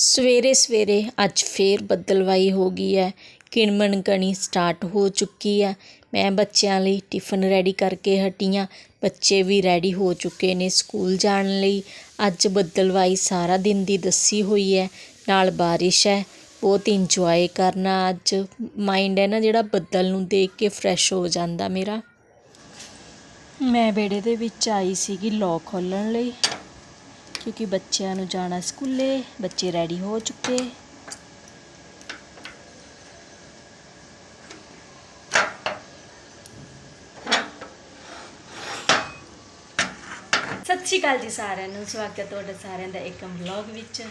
ਸਵੇਰੇ ਸਵੇਰੇ ਅੱਜ ਫੇਰ ਬੱਦਲਵਾਈ ਹੋ ਗਈ ਹੈ। ਕਿਣਮਣ ਕਣੀ ਸਟਾਰਟ ਹੋ ਚੁੱਕੀ ਹੈ। ਮੈਂ ਬੱਚਿਆਂ ਲਈ ਟਿਫਨ ਰੈਡੀ ਕਰਕੇ ਹਟੀ ਹਾਂ। ਬੱਚੇ ਵੀ ਰੈਡੀ ਹੋ ਚੁੱਕੇ ਨੇ ਸਕੂਲ ਜਾਣ ਲਈ। ਅੱਜ ਬੱਦਲਵਾਈ ਸਾਰਾ ਦਿਨ ਦੀ ਦੱਸੀ ਹੋਈ ਹੈ। ਨਾਲ ਬਾਰਿਸ਼ ਹੈ। ਬਹੁਤ ਇੰਜੋਏ ਕਰਨਾ ਅੱਜ। ਮਾਈਂਡ ਹੈ ਨਾ ਜਿਹੜਾ ਬੱਦਲ ਨੂੰ ਦੇਖ ਕੇ ਫਰੈਸ਼ ਹੋ ਜਾਂਦਾ ਮੇਰਾ। ਮੈਂ ਵਿਹੜੇ ਦੇ ਵਿੱਚ ਆਈ ਸੀਗੀ ਲੌਕ ਖੋਲਣ ਲਈ। ਕਿਉਂਕਿ ਬੱਚਿਆਂ ਨੂੰ ਜਾਣਾ ਸਕੂਲੇ, ਬੱਚੇ ਰੈਡੀ ਹੋ ਚੁੱਕੇ। ਸਤਿ ਸ਼੍ਰੀ ਅਕਾਲ ਜੀ ਸਾਰਿਆਂ ਨੂੰ, ਸਵਾਗਤ ਤੁਹਾਡਾ ਸਾਰਿਆਂ ਦਾ ਇੱਕ ਵਲੌਗ ਵਿੱਚ।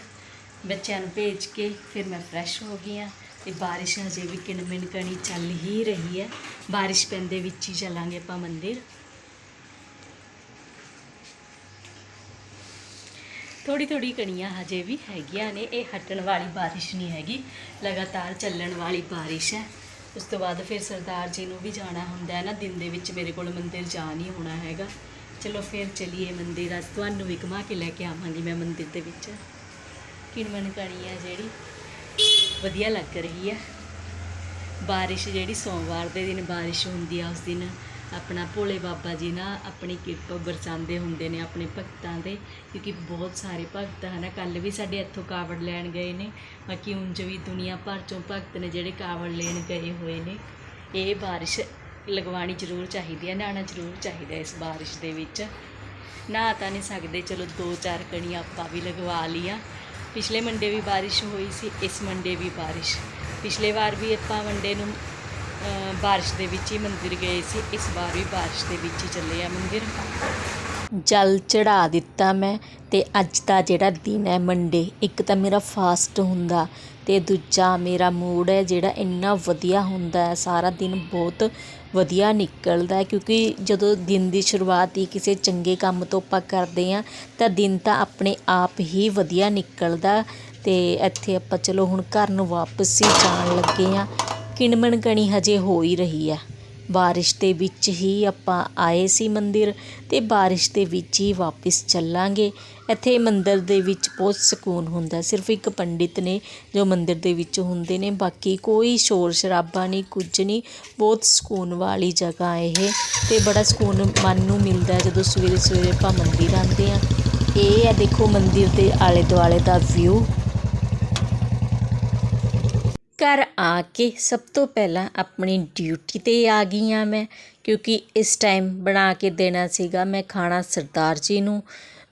ਬੱਚਿਆਂ ਨੂੰ ਭੇਜ ਕੇ ਫਿਰ ਮੈਂ ਫਰੈਸ਼ ਹੋ ਗਈ ਹਾਂ ਤੇ ਬਾਰਿਸ਼ ਹਜੇ ਵੀ ਕਿਣਮਿਣ ਕਣੀ ਚੱਲ ਹੀ ਰਹੀ ਹੈ। ਬਾਰਿਸ਼ ਪੈਂਦੇ ਵਿੱਚ ਹੀ ਚੱਲਾਂਗੇ ਆਪਾਂ ਮੰਦਿਰ। ਥੋੜੀ ਥੋੜੀ ਕਣੀਆਂ ਹਜੇ ਵੀ ਹੈਗੀਆਂ ਨੇ, ਇਹ ਹਟਣ ਵਾਲੀ ਬਾਰਿਸ਼ ਨਹੀਂ ਹੈਗੀ, ਲਗਾਤਾਰ ਚੱਲਣ ਵਾਲੀ ਬਾਰਿਸ਼ ਹੈ। ਉਸ ਤੋਂ ਬਾਅਦ ਫਿਰ ਸਰਦਾਰ ਜੀ ਨੂੰ ਵੀ ਜਾਣਾ ਹੁੰਦਾ ਹੈ ਨਾ, ਦਿਨ ਦੇ ਵਿੱਚ ਮੇਰੇ ਕੋਲ ਮੰਦਿਰ ਜਾ ਨਹੀਂ ਹੋਣਾ ਹੈਗਾ। ਚਲੋ ਫਿਰ ਚਲੀਏ ਮੰਦਿਰ, ਅੱਜ ਤੁਹਾਨੂੰ ਵੀ ਘੁਮਾ ਕੇ ਲੈ ਕੇ ਆਵਾਂਗੀ ਮੈਂ ਮੰਦਿਰ ਦੇ ਵਿੱਚ। ਕਿਣਮਣ ਕਣੀ ਹੈ ਜਿਹੜੀ, ਵਧੀਆ ਲੱਗ ਰਹੀ ਹੈ। ਬਾਰਿਸ਼ ਜਿਹੜੀ ਸੋਮਵਾਰ ਦੇ ਦਿਨ ਬਾਰਿਸ਼ ਹੁੰਦੀ ਆ, ਉਸ ਦਿਨ ਆਪਣਾ ਭੋਲੇ ਬਾਬਾ ਜੀ ਨਾ ਆਪਣੀ ਕਿਰਪਾ ਬਰਸਾਉਂਦੇ ਹੁੰਦੇ ਨੇ, ਆਪਣੇ ਭਗਤਾਂ ਦੇ, ਕਿਉਂਕਿ ਬਹੁਤ ਸਾਰੇ ਭਗਤ ਹਨ ਕੱਲ ਵੀ ਸਾਡੇ ਇੱਥੋਂ ਕਾਵੜ ਲੈਣ ਗਏ ਨੇ। ਬਾਕੀ ਉਂਝ ਵੀ ਦੁਨੀਆ ਭਰ ਚੋਂ ਭਗਤ ਨੇ ਜਿਹੜੇ ਕਾਵੜ ਲੈਣ ਗਏ ਹੋਏ ਨੇ, ਇਹ ਬਾਰਿਸ਼ ਲਗਵਾਣੀ ਜ਼ਰੂਰ ਚਾਹੀਦੀ ਹੈ, ਨਹਾਉਣਾ ਜ਼ਰੂਰ ਚਾਹੀਦਾ ਇਸ ਬਾਰਿਸ਼ ਦੇ ਵਿੱਚ। ਨਹਾ ਤਾਂ ਨਹੀਂ ਸਕਦੇ, ਚਲੋ ਦੋ ਚਾਰ ਕਣੀਆਂ ਆਪਾਂ ਵੀ ਲਗਵਾ ਲਈਆਂ। ਪਿਛਲੇ ਮੰਡੇ ਵੀ ਬਾਰਿਸ਼ ਹੋਈ ਸੀ, ਇਸ ਮੰਡੇ ਵੀ ਬਾਰਿਸ਼। ਪਿਛਲੇ ਵਾਰ ਵੀ ਆਪਾਂ ਮੰਡੇ ਨੂੰ ਬਾਰਿਸ਼ ਦੇ ਵਿੱਚ ਹੀ ਮੰਦਿਰ ਗਏ ਸੀ। ਇਸ ਵਾਰ ਵੀ ਬਾਰਿਸ਼ ਦੇ ਵਿੱਚ ਹੀ ਚੱਲੇ ਆ ਮੰਦਿਰ। ਜਲ ਚੜਾ ਦਿੱਤਾ ਮੈਂ ਤੇ ਅੱਜ ਦਾ ਜਿਹੜਾ ਦਿਨ ਹੈ ਮੰਡੇ ਇੱਕ ਤਾਂ ਮੇਰਾ ਫਾਸਟ ਹੁੰਦਾ ਤੇ ਦੂਜਾ ਮੇਰਾ ਮੂਡ ਹੈ ਜਿਹੜਾ ਇੰਨਾ ਵਧੀਆ ਹੁੰਦਾ ਹੈ। ਸਾਰਾ ਦਿਨ ਬਹੁਤ ਵਧੀਆ ਨਿਕਲਦਾ ਹੈ ਕਿਉਂਕਿ ਜਦੋਂ ਦਿਨ ਦੀ ਸ਼ੁਰੂਆਤ ਹੀ ਕਿਸੇ ਚੰਗੇ ਕੰਮ ਤੋਂ ਆਪਾਂ ਕਰਦੇ ਹਾਂ, ਤਾਂ ਦਿਨ ਤਾਂ ਆਪਣੇ ਆਪ ਹੀ ਵਧੀਆ ਨਿਕਲਦਾ। ਤੇ ਇੱਥੇ ਆਪਾਂ ਚਲੋ ਹੁਣ ਘਰ ਨੂੰ ਵਾਪਸ ਹੀ ਜਾਣ ਲੱਗੇ ਹਾਂ। ਕਿਣਮਣ ਕਣੀ ਹਜੇ ਹੋ ਹੀ ਰਹੀ ਹੈ ਬਾਰਿਸ਼ ਦੇ ਵਿੱਚ ਹੀ ਆਪਾਂ ਆਏ ਸੀ ਮੰਦਿਰ ਤੇ ਬਾਰਿਸ਼ ਦੇ ਵਿੱਚ ਹੀ ਵਾਪਸ ਚੱਲਾਂਗੇ। ਇੱਥੇ ਮੰਦਿਰ ਦੇ ਵਿੱਚ ਬਹੁਤ ਸਕੂਨ ਹੁੰਦਾ। ਸਿਰਫ ਇੱਕ ਪੰਡਿਤ ਨੇ ਜੋ ਮੰਦਿਰ ਦੇ ਵਿੱਚ ਹੁੰਦੇ ਨੇ। ਬਾਕੀ ਕੋਈ ਸ਼ੋਰ ਸ਼ਰਾਬਾ ਨਹੀਂ, ਕੁਝ ਨਹੀਂ। ਬਹੁਤ ਸਕੂਨ ਵਾਲੀ ਜਗ੍ਹਾ ਇਹ। ਤੇ ਬੜਾ ਸਕੂਨ ਮਨ ਨੂੰ ਮਿਲਦਾ ਜਦੋਂ ਸਵੇਰੇ ਸਵੇਰੇ ਆਪਾਂ ਮੰਦਿਰ ਆਉਂਦੇ ਆ ਇਹ ਹੈ ਦੇਖੋ ਮੰਦਿਰ ਦੇ ਆਲੇ ਦੁਆਲੇ ਦਾ ਵਿਊ ਘਰ ਆ ਕੇ ਸਭ ਤੋਂ ਪਹਿਲਾਂ ਆਪਣੀ ਡਿਊਟੀ 'ਤੇ ਆ ਗਈ ਹਾਂ ਮੈਂ, ਕਿਉਂਕਿ ਇਸ ਟਾਈਮ ਬਣਾ ਕੇ ਦੇਣਾ ਸੀਗਾ ਮੈਂ ਖਾਣਾ ਸਰਦਾਰ ਜੀ ਨੂੰ।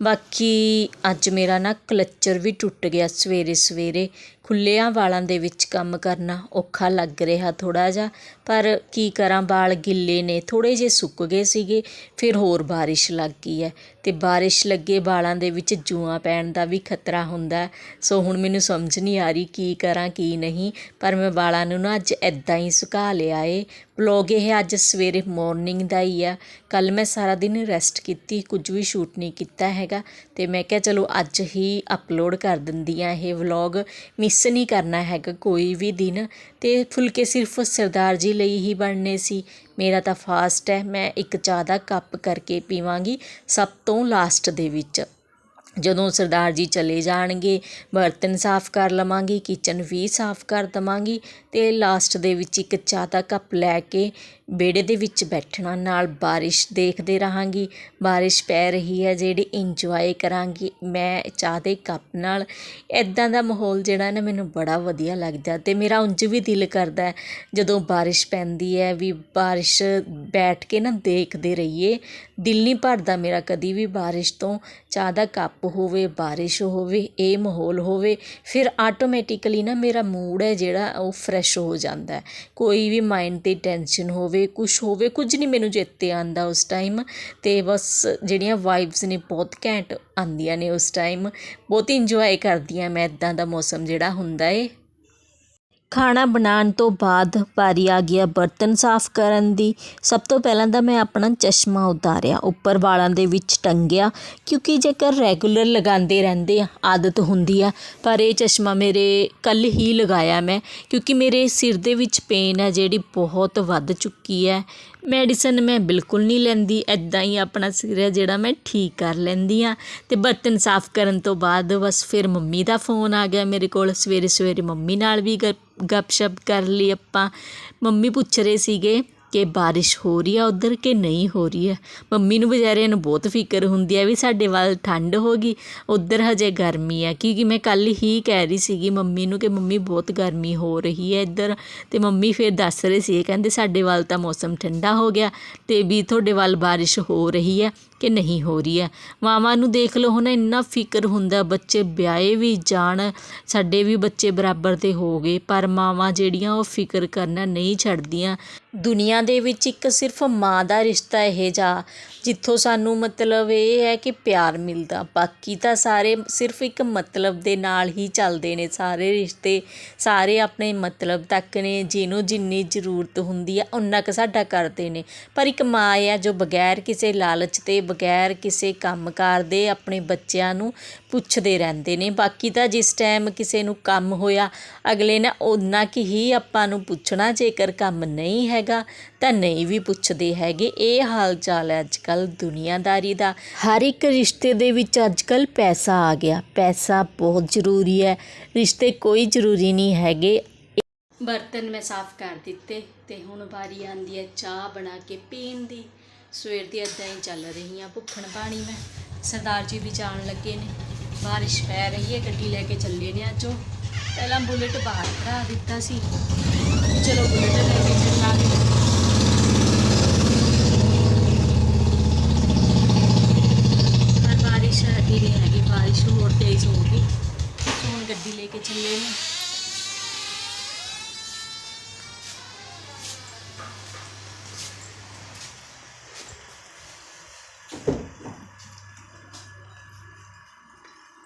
ਬਾਕੀ ਅੱਜ ਮੇਰਾ ਨਾ ਕਲੱਚਰ ਵੀ ਟੁੱਟ ਗਿਆ ਸਵੇਰੇ ਸਵੇਰੇ। ਖੁੱਲ੍ਹਿਆਂ ਵਾਲਾਂ ਦੇ ਵਿੱਚ ਕੰਮ ਕਰਨਾ ਔਖਾ ਲੱਗ ਰਿਹਾ ਥੋੜ੍ਹਾ ਜਿਹਾ। ਪਰ ਕੀ ਕਰਾਂ, ਵਾਲ ਗਿੱਲੇ ਨੇ, ਥੋੜ੍ਹੇ ਜਿਹੇ ਸੁੱਕ ਗਏ ਸੀਗੇ, ਫਿਰ ਹੋਰ ਬਾਰਿਸ਼ ਲੱਗ ਗਈ ਹੈ। ਅਤੇ ਬਾਰਿਸ਼ ਲੱਗੇ ਵਾਲਾਂ ਦੇ ਵਿੱਚ ਜੂਆਂ ਪੈਣ ਦਾ ਵੀ ਖਤਰਾ ਹੁੰਦਾ ਸੋ ਹੁਣ ਮੈਨੂੰ ਸਮਝ ਨਹੀਂ ਆ ਰਹੀ ਕੀ ਕਰਾਂ, ਕੀ ਨਹੀਂ। ਪਰ ਮੈਂ ਵਾਲਾਂ ਨੂੰ ਨਾ ਅੱਜ ਇੱਦਾਂ ਹੀ ਸੁਕਾ ਲਿਆ ਏ। ਵਲੋਗ ਇਹ ਅੱਜ ਸਵੇਰੇ ਮਾਰਨਿੰਗ ਦਾ ਹੀ ਆ। ਕੱਲ ਮੈਂ ਸਾਰਾ ਦਿਨ ਰੈਸਟ ਕੀਤੀ, ਕੁਝ ਵੀ ਸ਼ੂਟ ਨਹੀਂ ਕੀਤਾ ਹੈਗਾ। ਤੇ ਮੈਂ ਕਿਹਾ ਚਲੋ ਅੱਜ ਹੀ ਅਪਲੋਡ ਕਰ ਦਿੰਦੀ ਆ ਇਹ ਵਲੋਗ। ਮਿਸ ਨਹੀਂ ਕਰਨਾ ਹੈਗਾ ਕੋਈ ਵੀ ਦਿਨ। ਤੇ ਫੁਲਕੇ ਸਿਰਫ ਸਰਦਾਰ ਜੀ ਲਈ ਹੀ ਬਣਨੇ ਸੀ। ਮੇਰਾ ਤਾਂ ਫਾਸਟ ਹੈ, ਮੈਂ ਇੱਕ ਚਾਹ ਦਾ ਕੱਪ ਕਰਕੇ ਪੀਵਾਂਗੀ ਸਭ ਤੋਂ ਲਾਸਟ ਦੇ ਵਿੱਚ। ਜਦੋਂ ਸਰਦਾਰ ਜੀ ਚਲੇ ਜਾਣਗੇ, ਬਰਤਨ ਸਾਫ਼ ਕਰ ਲਵਾਂਗੀ ਕਿਚਨ ਵੀ ਸਾਫ਼ ਕਰ ਦੇਵਾਂਗੀ ਅਤੇ ਲਾਸਟ ਦੇ ਵਿੱਚ ਇੱਕ ਚਾਹ ਦਾ ਕੱਪ ਲੈ ਕੇ ਵਿਹੜੇ ਦੇ ਵਿੱਚ ਬੈਠਣਾ, ਨਾਲ ਬਾਰਿਸ਼ ਦੇਖਦੇ ਰਹਾਂਗੀ। ਬਾਰਿਸ਼ ਪੈ ਰਹੀ ਹੈ, ਜਿਹੜੀ ਇੰਜੋਏ ਕਰਾਂਗੀ, ਮੈਂ ਚਾਹ ਦੇ ਕੱਪ ਨਾਲ। ਇੱਦਾਂ ਦਾ ਮਾਹੌਲ ਜਿਹੜਾ ਨਾ ਮੈਨੂੰ ਬੜਾ ਵਧੀਆ ਲੱਗਦਾ ਅਤੇ ਮੇਰਾ ਉਂਝ ਵੀ ਦਿਲ ਕਰਦਾ ਜਦੋਂ ਬਾਰਿਸ਼ ਪੈਂਦੀ ਹੈ ਵੀ ਬਾਰਿਸ਼ ਬੈਠ ਕੇ ਨਾ ਦੇਖਦੇ ਰਹੀਏ। ਦਿਲ ਨਹੀਂ ਭਰਦਾ ਮੇਰਾ ਕਦੀ ਵੀ ਬਾਰਿਸ਼ ਤੋਂ ਚਾਹ ਦਾ ਕੱਪ ਹੋਵੇ, ਬਾਰਿਸ਼ ਹੋਵੇ, ਇਹ ਮਾਹੌਲ ਹੋਵੇ, ਫਿਰ ਆਟੋਮੈਟਿਕਲੀ ਨਾ ਮੇਰਾ ਮੂਡ ਹੈ ਜਿਹੜਾ ਉਹ ਫਰੈਸ਼ ਹੋ ਜਾਂਦਾ ਕੋਈ ਵੀ ਮਾਇੰਡ ਤੇ ਟੈਨਸ਼ਨ ਹੋਵੇ ਕੁਝ ਹੋਵੇ, ਕੁਝ ਨਹੀਂ ਮੈਨੂੰ ਚੇਤੇ ਆਉਂਦਾ ਉਸ ਟਾਈਮ ਅਤੇ ਬਸ ਜਿਹੜੀਆਂ ਵਾਈਬਸ ਨੇ ਬਹੁਤ ਘੈਂਟ ਆਉਂਦੀਆਂ ਨੇ ਉਸ ਟਾਈਮ ਬਹੁਤ ਇੰਜੋਏ ਕਰਦੀ ਹਾਂ ਮੈਂ ਇੱਦਾਂ ਦਾ ਮੌਸਮ ਜਿਹੜਾ ਹੁੰਦਾ ਏ। ਖਾਣਾ ਬਣਾਉਣ ਤੋਂ ਬਾਅਦ ਵਾਰੀ ਆ ਗਈ ਆ ਬਰਤਨ ਸਾਫ਼ ਕਰਨ ਦੀ। ਸਭ ਤੋਂ ਪਹਿਲਾਂ ਤਾਂ ਮੈਂ ਆਪਣਾ ਚਸ਼ਮਾ ਉਤਾਰਿਆ, ਉੱਪਰ ਵਾਲਾਂ ਦੇ ਵਿੱਚ ਟੰਗਿਆ, ਕਿਉਂਕਿ ਜੇਕਰ ਰੈਗੂਲਰ ਲਗਾਉਂਦੇ ਰਹਿੰਦੇ ਆ, ਆਦਤ ਹੁੰਦੀ ਆ। ਪਰ ਇਹ ਚਸ਼ਮਾ ਮੇਰੇ, ਕੱਲ੍ਹ ਹੀ ਲਗਾਇਆ ਮੈਂ, ਕਿਉਂਕਿ ਮੇਰੇ ਸਿਰ ਦੇ ਵਿੱਚ ਪੇਨ ਹੈ ਜਿਹੜੀ ਬਹੁਤ ਵੱਧ ਚੁੱਕੀ ਹੈ ਮੈਡੀਸਨ ਮੈਂ ਬਿਲਕੁਲ ਨਹੀਂ ਲੈਂਦੀ ਐਦਾਂ ਹੀ ਆਪਣਾ ਸਿਰ ਹੈ ਜਿਹੜਾ ਮੈਂ ਠੀਕ ਕਰ ਲੈਂਦੀ ਆ। ਅਤੇ ਬਰਤਨ ਸਾਫ਼ ਕਰਨ ਤੋਂ ਬਾਅਦ ਬਸ ਫਿਰ ਮੰਮੀ ਦਾ ਫੋਨ ਆ ਗਿਆ ਮੇਰੇ ਕੋਲ ਸਵੇਰੇ ਸਵੇਰੇ ਮੰਮੀ ਨਾਲ ਵੀ ਗ ਗੱਪ ਸ਼ੱਪ ਕਰ ਲਈ ਆਪਾਂ। ਮੰਮੀ ਪੁੱਛ ਰਹੇ ਸੀਗੇ ਕਿ ਬਾਰਿਸ਼ ਹੋ ਰਹੀ ਆ ਉੱਧਰ ਕਿ ਨਹੀਂ ਹੋ ਰਹੀ ਹੈ ਮੰਮੀ ਨੂੰ ਵਿਚਾਰਿਆਂ ਨੂੰ ਬਹੁਤ ਫਿਕਰ ਹੁੰਦੀ ਹੈ ਵੀ ਸਾਡੇ ਵੱਲ ਠੰਡ ਹੋ ਗਈ, ਉੱਧਰ ਹਜੇ ਗਰਮੀ ਹੈ ਕਿਉਂਕਿ ਮੈਂ ਕੱਲ ਹੀ ਕਹਿ ਰਹੀ ਸੀਗੀ ਮੰਮੀ ਨੂੰ ਕਿ ਮੰਮੀ ਬਹੁਤ ਗਰਮੀ ਹੋ ਰਹੀ ਹੈ ਇੱਧਰ। ਤੇ ਮੰਮੀ ਫਿਰ ਦੱਸ ਰਹੇ ਸੀ ਕਹਿੰਦੇ ਸਾਡੇ ਵੱਲ ਤਾਂ ਮੌਸਮ ਠੰਡਾ ਹੋ ਗਿਆ ਤੇ ਵੀ ਤੁਹਾਡੇ ਵੱਲ ਬਾਰਿਸ਼ ਹੋ ਰਹੀ ਹੈ ਕਿ ਨਹੀਂ ਹੋ ਰਹੀ ਹੈ। ਮਾਵਾਂ ਨੂੰ ਦੇਖ ਲਓ, ਹੁਣ ਇੰਨਾ ਫਿਕਰ ਹੁੰਦਾ, ਬੱਚੇ ਵਿਆਹੇ ਵੀ ਜਾਣ, ਸਾਡੇ ਵੀ ਬੱਚੇ ਬਰਾਬਰ ਦੇ ਹੋ ਗਏ, ਪਰ ਮਾਵਾਂ ਜਿਹੜੀਆਂ ਉਹ ਫਿਕਰ ਕਰਨਾ ਨਹੀਂ ਛੱਡਦੀਆਂ। ਦੁਨੀਆ ਦੇ ਵਿੱਚ ਇੱਕ ਸਿਰਫ ਮਾਂ ਦਾ ਰਿਸ਼ਤਾ ਇਹ ਜਾ ਜਿੱਥੋਂ ਸਾਨੂੰ ਮਤਲਬ ਇਹ ਹੈ ਕਿ ਪਿਆਰ ਮਿਲਦਾ। ਬਾਕੀ ਤਾਂ ਸਾਰੇ ਸਿਰਫ ਇੱਕ ਮਤਲਬ ਦੇ ਨਾਲ ਹੀ ਚੱਲਦੇ ਨੇ। ਸਾਰੇ ਰਿਸ਼ਤੇ, ਸਾਰੇ ਆਪਣੇ ਮਤਲਬ ਤੱਕ ਨੇ, ਜਿਹਨੂੰ ਜਿੰਨੀ ਜ਼ਰੂਰਤ ਹੁੰਦੀ ਆ ਉਨਾ ਕੁ ਸਾਡਾ ਕਰਦੇ ਨੇ। ਪਰ ਇੱਕ ਮਾਂ ਆ, ਜੋ ਬਗੈਰ ਕਿਸੇ ਲਾਲਚ ਤੇ ਬਗੈਰ ਕਿਸੇ ਕੰਮਕਾਰ ਦੇ ਆਪਣੇ ਬੱਚਿਆਂ ਨੂੰ ਪੁੱਛਦੇ ਰਹਿੰਦੇ ਨੇ। ਬਾਕੀ ਤਾਂ ਜਿਸ ਟਾਈਮ ਕਿਸੇ ਨੂੰ ਕੰਮ ਹੋਇਆ, ਅਗਲੇ ਨੇ ਓਨਾ ਕਿ ਹੀ ਆਪਾਂ ਨੂੰ ਪੁੱਛਣਾ, ਜੇਕਰ ਕੰਮ ਨਹੀਂ ਹੈਗਾ ਤਾਂ ਨਹੀਂ ਵੀ ਪੁੱਛਦੇ ਹੈਗੇ। ਇਹ ਹਾਲ ਚਾਲ ਹੈ ਅੱਜ ਕੱਲ ਦੁਨੀਆਦਾਰੀ ਦਾ। ਹਰ ਇੱਕ ਰਿਸ਼ਤੇ ਦੇ ਵਿੱਚ ਅੱਜ ਕੱਲ ਪੈਸਾ ਆ ਗਿਆ। ਪੈਸਾ ਬਹੁਤ ਜ਼ਰੂਰੀ ਹੈ। ਰਿਸ਼ਤੇ ਕੋਈ ਜ਼ਰੂਰੀ ਨਹੀਂ ਹੈਗੇ। ਬਰਤਨ ਮੈਂ ਸਾਫ਼ ਕਰ ਦਿੱਤੇ ਤੇ ਹੁਣ ਵਾਰੀ ਆਂਦੀ ਹੈ ਚਾਹ ਬਣਾ ਕੇ ਪੀਣ ਦੀ। ਸਵੇਰ ਦੀ ਇਦਾਂ ਹੀ ਚੱਲ ਰਹੀ ਆ, ਭੁੱਖਣ ਪਾਣੀ ਮੈਂ। ਸਰਦਾਰ ਜੀ ਵੀ ਜਾਣ ਲੱਗੇ ਨੇ। ਬਾਰਿਸ਼ ਪੈ ਰਹੀ ਹੈ ਗੱਡੀ ਲੈ ਕੇ ਚੱਲੇ ਨੇ ਅੱਜ ਉਹ। ਪਹਿਲਾਂ ਬੁਲਟ ਬਾਹਰ ਖੜਾ ਦਿੱਤਾ ਸੀ। ਚਲੋ ਬੁਲਟ ਲੈ ਕੇ ਚੱਲਾਂਗੇ। ਪਰ ਬਾਰਿਸ਼ ਹਟੀ ਨਹੀਂ ਹੈਗੀ, ਬਾਰਿਸ਼ ਹੋਰ ਤੇਜ਼ ਹੋ ਗਈ ਹੁਣ ਗੱਡੀ ਲੈ ਕੇ ਚੱਲੇ ਨੇ।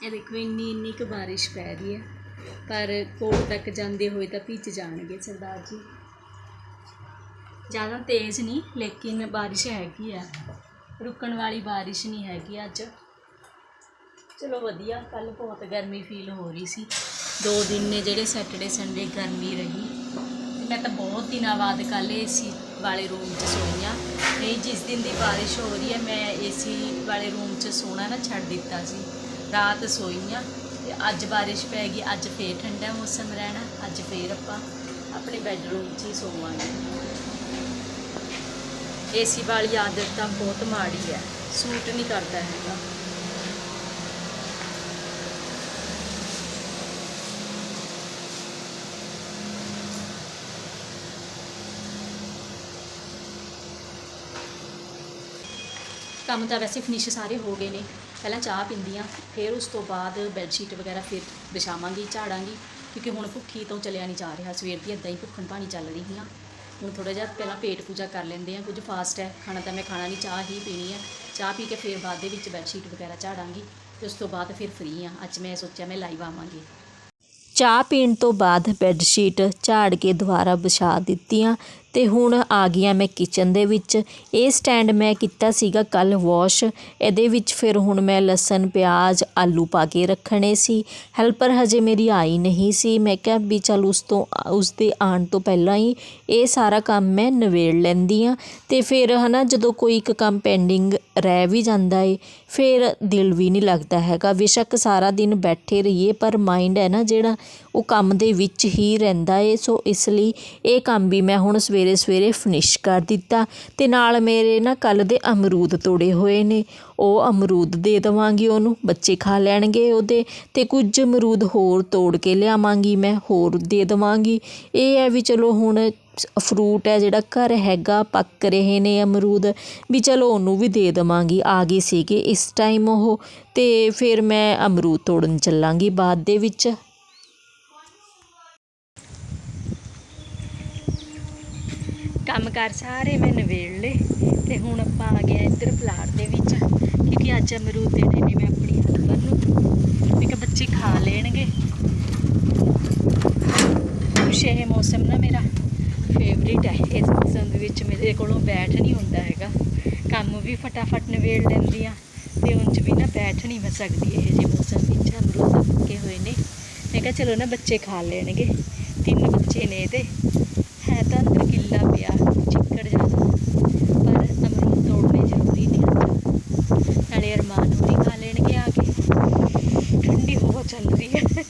ਇਹ ਦੇਖੋ, ਇੰਨੀ ਇੰਨੀ ਕੁ ਬਾਰਿਸ਼ ਪੈ ਰਹੀ ਹੈ। ਪਰ ਕੋਲ ਤੱਕ ਜਾਂਦੇ ਹੋਏ ਤਾਂ ਭਿੱਜ ਜਾਣਗੇ, ਸਰਦਾਰ ਜੀ। ਜ਼ਿਆਦਾ ਤੇਜ਼ ਨਹੀਂ, ਲੇਕਿਨ ਬਾਰਿਸ਼ ਹੈਗੀ ਆ। ਰੁਕਣ ਵਾਲੀ ਬਾਰਿਸ਼ ਨਹੀਂ ਹੈਗੀ ਅੱਜ। ਚਲੋ ਵਧੀਆ ਕੱਲ ਬਹੁਤ ਗਰਮੀ ਫੀਲ ਹੋ ਰਹੀ ਸੀ। ਦੋ ਦਿਨ ਨੇ ਜਿਹੜੇ ਸੈਟਰਡੇ ਸੰਡੇ ਗਰਮੀ ਰਹੀ। ਮੈਂ ਤਾਂ ਬਹੁਤ ਦਿਨਾਂ ਬਾਅਦ ਕੱਲ ਏਸੀ ਵਾਲੇ ਰੂਮ 'ਚ ਸੋਈ ਹਾਂ। ਨਹੀਂ, ਜਿਸ ਦਿਨ ਦੀ ਬਾਰਿਸ਼ ਹੋ ਰਹੀ ਹੈ, ਮੈਂ ਏਸੀ ਵਾਲੇ ਰੂਮ 'ਚ ਸੋਣਾ ਨਾ ਛੱਡ ਦਿੱਤਾ ਸੀ। ਰਾਤ ਸੋਈ ਹਾਂ ਤੇ ਅੱਜ ਬਾਰਿਸ਼ ਪੈ ਗਈ, ਅੱਜ ਫੇਰ ਠੰਡਾ ਮੌਸਮ ਰਹਿਣਾ, ਅੱਜ ਫੇਰ ਆਪਾਂ ਆਪਣੇ ਬੈੱਡਰੂਮ 'ਚ ਹੀ ਸੋਵਾਂਗੇ। ਏਸੀ ਵਾਲੀ ਆਦਤ ਤਾਂ ਬਹੁਤ ਮਾੜੀ ਹੈ, ਸੂਟ ਨਹੀਂ ਕਰਦਾ ਹੈਗਾ। ਕੰਮ ਤਾਂ ਵੈਸੇ ਫਿਨਿਸ਼ ਸਾਰੇ ਹੋ ਗਏ ਨੇ। ਪਹਿਲਾਂ ਚਾਹ ਪੀਂਦੀ ਹਾਂ ਫਿਰ ਉਸ ਤੋਂ ਬਾਅਦ ਬੈੱਡ ਸ਼ੀਟ ਵਗੈਰਾ, ਫਿਰ ਵਿਛਾਵਾਂਗੀ, ਝਾੜਾਂਗੀ, ਕਿਉਂਕਿ ਹੁਣ ਭੁੱਖੀ ਤੋਂ ਚੱਲਿਆ ਨਹੀਂ ਜਾ ਰਿਹਾ। ਸਵੇਰ ਦੀ ਇਦਾਂ ਹੀ ਭੁੱਖਣ ਪਾਣੀ ਚੱਲ ਰਹੀ ਹਾਂ ਹੁਣ ਥੋੜਾ ਜਿਹਾ ਪਹਿਲਾਂ ਪੇਟ ਪੂਜਾ ਕਰ ਲੈਂਦੇ ਆ। ਕੁਝ ਫਾਸਟ ਹੈ, ਖਾਣਾ ਤਾਂ ਮੈਂ ਖਾਣਾ ਨਹੀਂ, ਚਾਹ ਹੀ ਪੀਣੀ ਹੈ ਚਾਹ ਪੀ ਕੇ ਫਿਰ ਬਾਅਦ ਦੇ ਵਿੱਚ ਬੈੱਡ ਸ਼ੀਟ ਵਗੈਰਾ ਝਾੜਾਂਗੀ, ਤੇ ਉਸ ਤੋਂ ਬਾਅਦ ਫਿਰ ਫ੍ਰੀ ਹਾਂ ਅੱਜ ਮੈਂ ਸੋਚਿਆ ਮੈਂ ਲਾਈਵ ਆਵਾਂਗੀ। ਚਾਹ ਪੀਣ ਤੋਂ ਬਾਅਦ ਬੈੱਡ ਸ਼ੀਟ ਝਾੜ ਕੇ ਦੁਬਾਰਾ ਵਿਛਾ ਦਿੱਤੀਆਂ। ਤੇ ਹੁਣ ਆ ਗਈਆਂ ਮੈਂ ਕਿਚਨ ਦੇ ਵਿੱਚ। ਇਹ ਸਟੈਂਡ ਮੈਂ ਕੀਤਾ ਸੀਗਾ ਕੱਲ ਵਾਸ਼ ਇਹਦੇ ਵਿੱਚ ਫਿਰ ਹੁਣ ਮੈਂ ਲਸਣ, ਪਿਆਜ਼, ਆਲੂ ਪਾ ਕੇ ਰੱਖਣੇ ਸੀ। ਹੈਲਪਰ ਹਜੇ ਮੇਰੀ ਆਈ ਨਹੀਂ ਸੀ। ਮੈਂ ਕਿਹਾ ਵੀ ਚਲ ਉਸ ਤੋਂ ਉਸ ਦੇ ਆਉਣ ਤੋਂ ਪਹਿਲਾਂ ਹੀ ਇਹ ਸਾਰਾ ਕੰਮ ਮੈਂ ਨਵੇੜ ਲੈਂਦੀ ਆ ਤੇ ਫਿਰ ਹਨਾ, ਜਦੋਂ ਕੋਈ ਇੱਕ ਕੰਮ ਪੈਂਡਿੰਗ ਰਹਿ ਵੀ ਜਾਂਦਾ ਏ, ਫਿਰ ਦਿਲ ਵੀ ਨਹੀਂ ਲੱਗਦਾ ਹੈਗਾ। ਬੇਸ਼ੱਕ ਸਾਰਾ ਦਿਨ ਬੈਠੇ ਰਹੀਏ, ਪਰ ਮਾਈਂਡ ਹੈ ਨਾ ਜਿਹੜਾ, ਉਹ ਕੰਮ ਦੇ ਵਿੱਚ ਹੀ ਰਹਿੰਦਾ ਏ। ਸੋ ਇਸ ਲਈ ਇਹ ਕੰਮ ਵੀ ਮੈਂ ਹੁਣ ਸਵੇਰੇ ਸਵੇਰੇ ਸਵੇਰੇ ਫਿਨਿਸ਼ ਕਰ ਦਿੱਤਾ ਤੇ ਨਾਲ ਮੇਰੇ ਨਾ ਕੱਲ ਦੇ ਅਮਰੂਦ ਤੋੜੇ ਹੋਏ ਨੇ। ਉਹ ਅਮਰੂਦ ਦੇ ਦੇਵਾਂਗੀ ਉਹਨੂੰ, ਬੱਚੇ ਖਾ ਲੈਣਗੇ ਉਹਦੇ ਤੇ ਕੁਝ ਅਮਰੂਦ ਹੋਰ ਤੋੜ ਕੇ ਲਿਆਵਾਂਗੀ ਮੈਂ, ਹੋਰ ਦੇ ਦੇਵਾਂਗੀ। ਇਹ ਹੈ ਵੀ ਚਲੋ ਹੁਣ ਫਰੂਟ ਹੈ ਜਿਹੜਾ ਘਰ ਹੈਗਾ, ਪੱਕ ਰਹੇ ਨੇ ਅਮਰੂਦ, ਵੀ ਚਲੋ ਉਹਨੂੰ ਵੀ ਦੇ ਦੇਵਾਂਗੀ। ਆ ਗਏ ਸੀਗੇ ਇਸ ਟਾਈਮ ਉਹ ਤੇ ਫਿਰ ਮੈਂ ਅਮਰੂਦ ਤੋੜਨ ਚੱਲਾਂਗੀ ਬਾਅਦ ਦੇ ਵਿੱਚ। ਕੰਮ ਕਾਰ ਸਾਰੇ ਮੈਂ ਨਵੇੜ ਲਏ ਤੇ ਹੁਣ ਆਪਾਂ ਆ ਗਏ ਇੱਧਰ ਪਲਾਟ ਦੇ ਵਿੱਚ, ਕਿਉਂਕਿ ਅੱਜ ਅਮਰੂਦ ਦੇਣੇ ਨੇ ਮੈਂ ਆਪਣੀ ਹਸਬੰਦ ਨੂੰ। ਮੈਂ ਕਿਹਾ ਬੱਚੇ ਖਾ ਲੈਣਗੇ। ਕੁਛ ਇਹ ਮੌਸਮ ਨਾ ਮੇਰਾ। ਫੇਵਰਿਟ ਹੈ ਇਸ ਮੌਸਮ ਦੇ ਵਿੱਚ ਮੇਰੇ ਕੋਲੋਂ ਬੈਠ ਨਹੀਂ ਹੁੰਦਾ ਹੈਗਾ। ਕੰਮ ਵੀ ਫਟਾਫਟ ਨਿਬੇੜ ਲੈਂਦੀ ਆ ਤੇ ਉਂਝ ਵੀ ਨਾ ਬੈਠ ਨਹੀਂ ਮੈਂ ਸਕਦੀ ਇਹ ਜਿਹੇ ਮੌਸਮ ਵਿੱਚ, ਅਮਰੂਦ ਪੱਕੇ ਹੋਏ ਨੇ। ਮੈਂ ਕਿਹਾ ਚਲੋ ਨਾ ਬੱਚੇ ਖਾ ਲੈਣਗੇ। ਤਿੰਨ ਬੱਚੇ ਨੇ ਇਹਦੇ। ਹੈ ਤਾਂ ਅੰਦਰ ਗਿੱਲਾ ਪਿਆ ਚਿੱਕੜ ਜ਼ਿਆਦਾ ਪਰ ਅਮਰੂਦ ਤੋੜਨੇ ਜ਼ਰੂਰੀ ਨੇ ਨਾਲੇ ਅਰਮਾਨ ਹੋਰੀ ਖਾ ਲੈਣਗੇ ਆ ਕੇ ਠੰਡੀ ਹਵਾ ਚੱਲ ਰਹੀ ਹੈ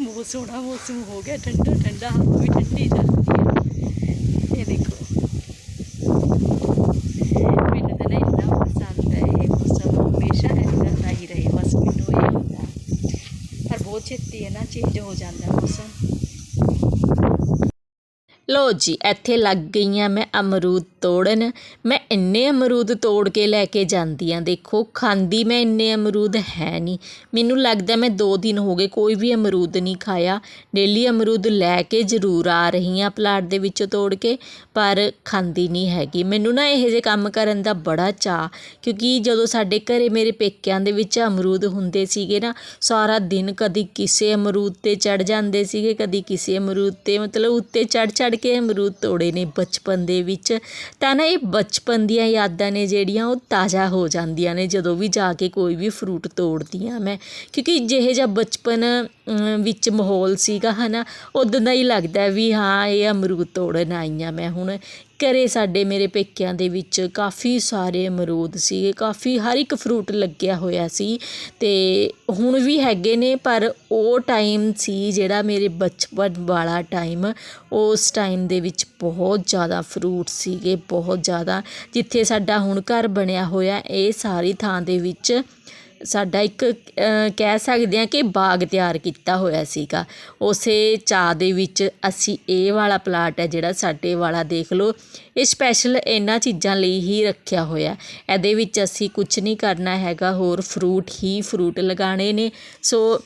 ਬਹੁਤ ਸੋਹਣਾ ਮੌਸਮ ਹੋ ਗਿਆ ਠੰਡਾ ਠੰਡਾ ਹਵਾ ਵੀ ਠੰਡੀ ਚੱਲ ਰਹੀ ਹੈ ਇਹ ਦੇਖੋ ਮੈਨੂੰ ਤਾਂ ਨਾ ਇੰਨਾ ਪਸੰਦ ਹੈ ਇਹ ਮੌਸਮ ਹਮੇਸ਼ਾ ਇੱਦਾਂ ਦਾ ਹੀ ਰਹੇ ਬਸ ਮੈਨੂੰ ਇਹ ਹੁੰਦਾ ਪਰ ਬਹੁਤ ਛੇਤੀ ਹੈ ਨਾ ਚੇਂਜ ਹੋ ਜਾਂਦਾ ਮੌਸਮ ਲੋ ਜੀ ਇੱਥੇ ਲੱਗ ਗਈਆਂ ਮੈਂ ਅਮਰੂਦ ਤੋੜਨ। ਮੈਂ ਇੰਨੇ ਅਮਰੂਦ ਤੋੜ ਕੇ ਲੈ ਕੇ ਜਾਂਦੀ ਆ, ਦੇਖੋ, ਖਾਂਦੀ ਮੈਂ ਇੰਨੇ ਅਮਰੂਦ ਹੈ ਨਹੀਂ। ਮੈਨੂੰ ਲੱਗਦਾ ਮੈਂ 2 ਦਿਨ ਹੋ ਗਏ ਕੋਈ ਵੀ ਅਮਰੂਦ ਨਹੀਂ ਖਾਇਆ। ਡੇਲੀ ਅਮਰੂਦ ਲੈ ਕੇ ਜ਼ਰੂਰ ਆ ਰਹੀ ਆ ਪਲਾਟ ਦੇ ਵਿੱਚੋਂ ਤੋੜ ਕੇ, ਪਰ ਖਾਂਦੀ ਨਹੀਂ ਹੈਗੀ। ਮੈਨੂੰ ਨਾ ਇਹੋ ਜਿਹੇ ਕੰਮ ਕਰਨ ਦਾ ਬੜਾ ਚਾਅ, ਕਿਉਂਕਿ ਜਦੋਂ ਸਾਡੇ ਘਰੇ ਮੇਰੇ ਪੇਕਿਆਂ ਦੇ ਵਿੱਚ ਅਮਰੂਦ ਹੁੰਦੇ ਸੀਗੇ ਨਾ, ਸਾਰਾ ਦਿਨ ਕਦੀ ਕਿਸੇ ਅਮਰੂਦ ਤੇ ਚੜ ਜਾਂਦੇ ਸੀਗੇ, ਕਦੀ ਕਿਸੇ ਅਮਰੂਦ ਤੇ ਮਤਲਬ ਉੱਤੇ ਚੜ ਚੜ ਕੇ ਅਮਰੂਦ ਤੋੜੇ ਨੇ ਬਚਪਨ ਦੇ ਵਿੱਚ। ਤਾਂ ਨਾ ਇਹ ਬਚਪਨ ਦੀਆਂ ਯਾਦਾਂ ਨੇ ਜਿਹੜੀਆਂ ਉਹ ਤਾਜ਼ਾ ਹੋ ਜਾਂਦੀਆਂ ਨੇ ਜਦੋਂ ਵੀ ਜਾ ਕੇ ਕੋਈ ਵੀ ਫਰੂਟ ਤੋੜਦੀ ਹਾਂ ਮੈਂ। ਕਿਉਂਕਿ ਜਿਹੇ ਜਿਹਾ ਬਚਪਨ ਵਿੱਚ ਮਾਹੌਲ ਸੀਗਾ ਹੈ ਨਾ ਉਦੋਂ ਦਾ ਹੀ ਲੱਗਦਾ ਵੀ ਹਾਂ, ਇਹ ਅਮਰੂਦ ਤੋੜਨ ਆਈ ਹਾਂ ਮੈਂ ਹੁਣ। ਘਰ ਸਾਡੇ ਮੇਰੇ ਪੇਕਿਆਂ ਦੇ ਵਿੱਚ ਕਾਫੀ ਸਾਰੇ ਅਮਰੂਦ ਸੀਗੇ, ਕਾਫੀ ਹਰ ਇੱਕ ਫਰੂਟ ਲੱਗਿਆ ਹੋਇਆ ਸੀ ਅਤੇ ਹੁਣ ਵੀ ਹੈਗੇ ਨੇ, ਪਰ ਉਹ ਟਾਈਮ ਸੀ ਜਿਹੜਾ ਮੇਰੇ ਬਚਪਨ ਵਾਲਾ ਟਾਈਮ ਉਸ ਟਾਈਮ ਦੇ ਵਿੱਚ ਬਹੁਤ ਜ਼ਿਆਦਾ ਫਰੂਟ ਸੀਗੇ, ਬਹੁਤ ਜ਼ਿਆਦਾ ਜਿੱਥੇ ਸਾਡਾ ਹੁਣ ਘਰ ਬਣਿਆ ਹੋਇਆ, ਇਹ ਸਾਰੀ ਥਾਂ ਦੇ ਵਿੱਚ ਸਾਡਾ ਇੱਕ ਕਹਿ ਸਕਦੇ ਹਾਂ ਕਿ ਬਾਗ ਤਿਆਰ ਕੀਤਾ ਹੋਇਆ ਸੀਗਾ। ਉਸੇ ਚਾਅ ਦੇ ਵਿੱਚ ਅਸੀਂ ਇਹ ਵਾਲਾ ਪਲਾਟ ਹੈ ਜਿਹੜਾ ਸਾਡੇ ਵਾਲਾ ਦੇਖ ਲਓ। ਇਹ ਸਪੈਸ਼ਲ ਇਹਨਾਂ ਚੀਜ਼ਾਂ ਲਈ ਹੀ ਰੱਖਿਆ ਹੋਇਆ। ਇਹਦੇ ਵਿੱਚ ਅਸੀਂ ਕੁਝ ਨਹੀਂ ਕਰਨਾ ਹੈਗਾ, ਹੋਰ ਫਰੂਟ ਹੀ ਫਰੂਟ ਲਗਾਉਣੇ ਨੇ। ਸੋ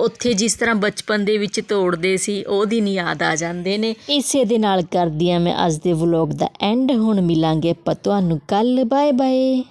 ਉੱਥੇ ਜਿਸ ਤਰ੍ਹਾਂ ਬਚਪਨ ਦੇ ਵਿੱਚ ਤੋੜਦੇ ਸੀ, ਉਹ ਦਿਨ ਯਾਦ ਆ ਜਾਂਦੇ ਨੇ। ਇਸੇ ਦੇ ਨਾਲ ਕਰਦੀ ਹਾਂ ਮੈਂ ਅੱਜ ਦੇ ਵਲੌਗ ਦਾ ਐਂਡ ਹੁਣ ਮਿਲਾਂਗੇ ਆਪਾਂ ਤੁਹਾਨੂੰ। ਕੱਲ ਬਾਏ ਬਾਏ